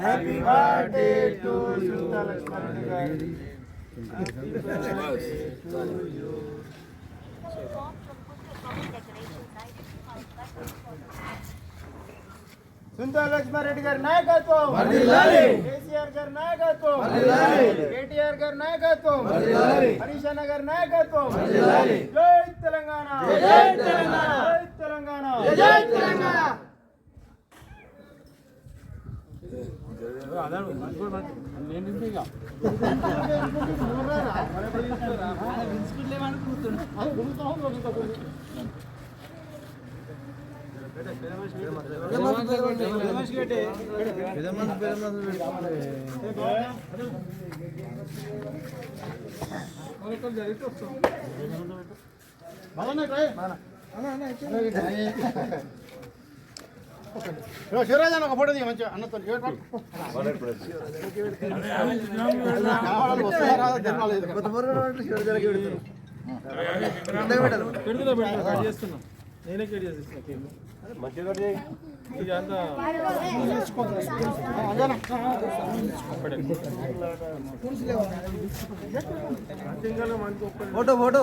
Happy birthday to you Sundara Lakshmana Reddy గారి నాయకత్వం కేసీఆర్ గారి నాయకత్వం కేటీఆర్ గారి నాయకత్వం హరీష్ అన్న గారి నాయకత్వం జై తెలంగాణ జై తెలంగాణ జై తెలంగాణ జై తెలంగాణ శివరాజ్ అన్న ఒక ఫోటో మంచిగా అన్నతో. నేనే కేట్ చేసిస్తాను ఇక అంతా ఫోటో ఫోటో.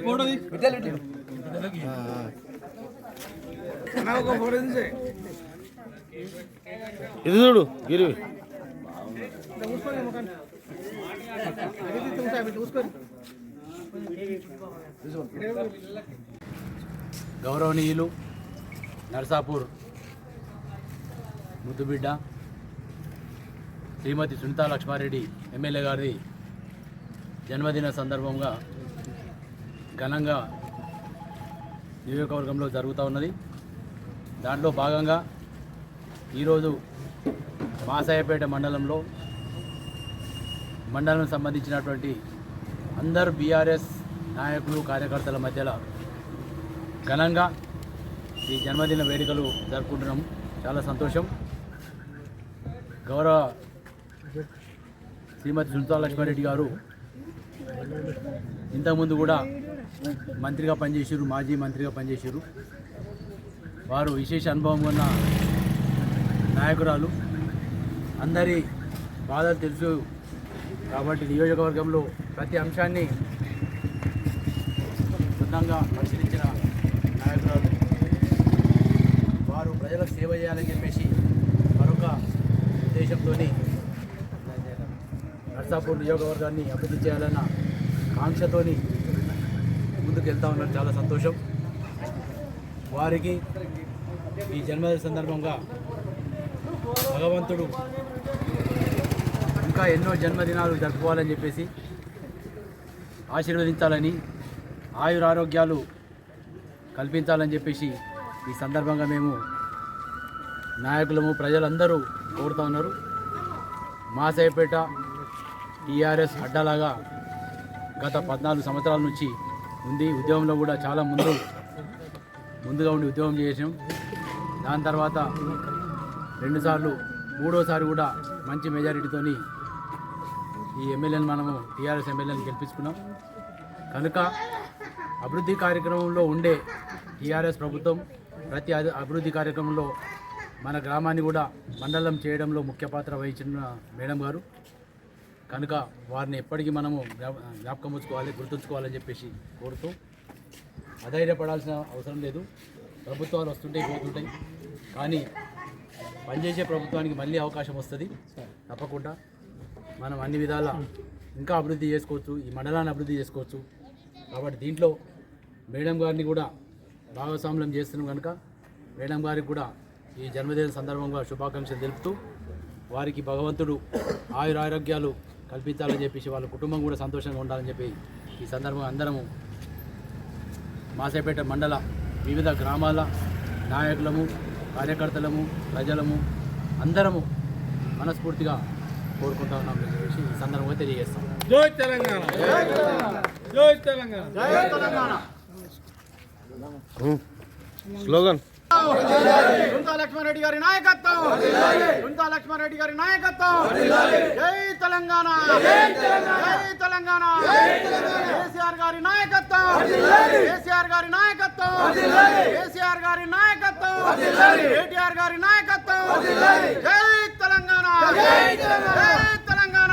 ఫోటో ఇది చూడు గిరివి. గౌరవనీయులు నర్సాపూర్ ముద్దుబిడ్డ శ్రీమతి సునీతా లక్ష్మారెడ్డి ఎమ్మెల్యే గారి జన్మదిన సందర్భంగా ఘనంగా నియోజకవర్గంలో జరుగుతూ ఉన్నది. దాంట్లో భాగంగా ఈరోజు మాసాయపేట మండలంలో మండలం సంబంధించినటువంటి అందరు బీఆర్ఎస్ నాయకులు కార్యకర్తల మధ్యలో ఘనంగా ఈ జన్మదిన వేడుకలు జరుపుకుంటున్నాం చాలా సంతోషం. గౌరవ శ్రీమతి సునీతా లక్ష్మారెడ్డి గారు ఇంతకుముందు కూడా మంత్రిగా పనిచేసారు మాజీ మంత్రిగా పనిచేసారు వారు విశేష అనుభవం ఉన్న నాయకురాలు. అందరి బాధలు తెలుసు కాబట్టి నియోజకవర్గంలో ప్రతి అంశాన్ని క్షుణ్ణంగా పరిశీలించిన నాయకురాలు. వారు ప్రజలకు సేవ చేయాలని చెప్పేసి మరొక ఉద్దేశంతో నర్సాపూర్ నియోజకవర్గాన్ని అభివృద్ధి చేయాలన్న కాంక్షతోని ముందుకు వెళ్తా ఉన్నారు. చాలా సంతోషం. వారికి ఈ జన్మదిన సందర్భంగా భగవంతుడు ఇంకా ఎన్నో జన్మదినాలు జరుపుకోవాలని చెప్పేసి ఆశీర్వదించాలని ఆయురారోగ్యాలు కల్పించాలని చెప్పేసి ఈ సందర్భంగా మేము నాయకులము ప్రజలందరూ కోరుతా ఉన్నారు. మాసేపేట టీఆర్ఎస్ అడ్డాలాగా గత పద్నాలుగు సంవత్సరాల నుంచి ఉంది. ఉద్యమంలో కూడా చాలా ముందు ముందుగా ఉండి ఉద్యోగం చేసాం దాని తర్వాత రెండుసార్లు మూడోసారి కూడా మంచి మెజారిటీతోని ఈ ఎమ్మెల్యేని మనము టీఆర్ఎస్ ఎమ్మెల్యేని గెలిపించుకున్నాం. కనుక అభివృద్ధి కార్యక్రమంలో ఉండే టీఆర్ఎస్ ప్రభుత్వం ప్రతి అభివృద్ధి కార్యక్రమంలో మన గ్రామాన్ని కూడా మండలం చేయడంలో ముఖ్య పాత్ర వహించిన మేడం గారు. కనుక వారిని ఎప్పటికీ మనము జ్ఞాపకం ఉంచుకోవాలి గుర్తుంచుకోవాలని చెప్పేసి కోరుతూ అధైర్యపడాల్సిన అవసరం లేదు. ప్రభుత్వాలు వస్తుంటాయి పోతుంటాయి. కానీ పనిచేసే ప్రభుత్వానికి మళ్ళీ అవకాశం వస్తుంది. తప్పకుండా మనం అన్ని విధాల ఇంకా అభివృద్ధి చేసుకోవచ్చు ఈ మండలాన్ని అభివృద్ధి చేసుకోవచ్చు. కాబట్టి దీంట్లో మేడం గారిని కూడా భాగస్వామ్యం చేస్తున్నాం కనుక మేడం గారికి కూడా ఈ జన్మదిన సందర్భంగా శుభాకాంక్షలు తెలుపుతూ వారికి భగవంతుడు ఆయురారోగ్యాలు కల్పించాలని చెప్పేసి వాళ్ళ కుటుంబం కూడా సంతోషంగా ఉండాలని చెప్పి ఈ సందర్భంగా అందరము మాసేపేట మండల వివిధ గ్రామాల నాయకులము కార్యకర్తలము ప్రజలము అందరము మనస్ఫూర్తిగా కోరుకుంటా ఉన్నాం చెప్పేసి ఈ సందర్భంగా తెలియజేస్తాం. జై తెలంగాణ. జై తెలంగాణ. జై తెలంగాణ. స్లోగన్. సుంతా లక్ష్మారెడ్డి గారి నాయకత్వం సుంతా లక్ష్మారెడ్డి గారి నాయకత్వం జై తెలంగాణ. జై తెలంగాణ. కేసీఆర్ గారి నాయకత్వం. కేసీఆర్ గారి నాయకత్వం. కేసీఆర్ గారి నాయకత్వం. కేటీఆర్ గారి నాయకత్వం. జై తెలంగాణ. జై తెలంగాణ.